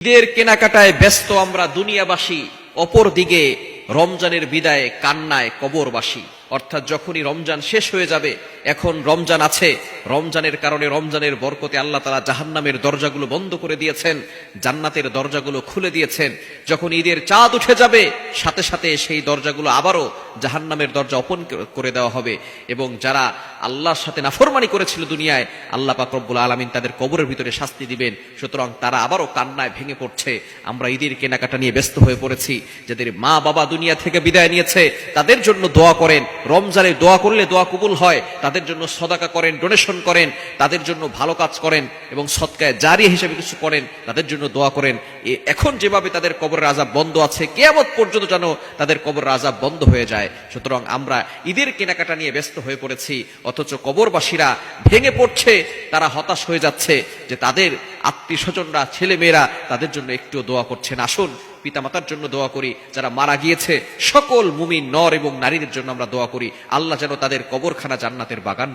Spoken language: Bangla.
ঈদের কেনাকাটায় ব্যস্ত আমরা দুনিয়াবাসী অপর দিকে রমজানের বিদায়ে কান্নায় কবরবাসী। অর্থাৎ যখনই রমজান শেষ হয়ে যাবে, এখন রমজান আছে। রমজানের কারণে রমজানের বরকতে আল্লাহ তালা জাহান্নামের দরজাগুলো বন্ধ করে দিয়েছেন, জান্নাতের দরজাগুলো খুলে দিয়েছেন। যখন ঈদের চাঁদ উঠে যাবে, সাথে সাথে সেই দরজাগুলো আবারও জাহান্নামের দরজা ওপেন করে দেওয়া হবে। এবং যারা আল্লাহর সাথে নাফরমানি করেছিল দুনিয়ায়, আল্লাহ পাক রব্বুল আলমিন তাদের কবরের ভিতরে শাস্তি দিবেন। সুতরাং তারা আবারও কান্নায় ভেঙে পড়ছে। আমরা ঈদের কেনাকাটা নিয়ে ব্যস্ত হয়ে পড়েছি। যাদের মা বাবা দুনিয়া থেকে বিদায় নিয়েছে, তাদের জন্য দোয়া করেন। রমজানে দোয়া করলে দোয়া কবুল হয়, তাদের জন্য সদাকা করেন ডোনেশন করেন, তাদের জন্য ভালো কাজ করেন এবং সৎকায় জারি হিসেবে কিছু করেন, তাদের জন্য দোয়া করেন। এখন যেভাবে তাদের কবরের আজাব বন্ধ আছে, কেয়ামত পর্যন্ত যেন তাদের কবরের আজাব বন্ধ হয়ে যায়। সুতরাং আমরা ঈদের কেনাকাটা নিয়ে ব্যস্ত হয়ে পড়েছি, অথচ কবরবাসীরা ভেঙে পড়ছে, তারা হতাশ হয়ে যাচ্ছে যে তাদের আত্মীয় স্বজনরা ছেলে মেয়েরা তাদের জন্য একটু দোয়া করছেন। আসুন, পিতামাতার জন্য দোয়া করি। যারা মারা গিয়েছে, সকল মুমিন নর এবং নারীদের জন্য আমরা দোয়া করি। আল্লাহ যেন তাদের কবরখানা জান্নাতের বাগান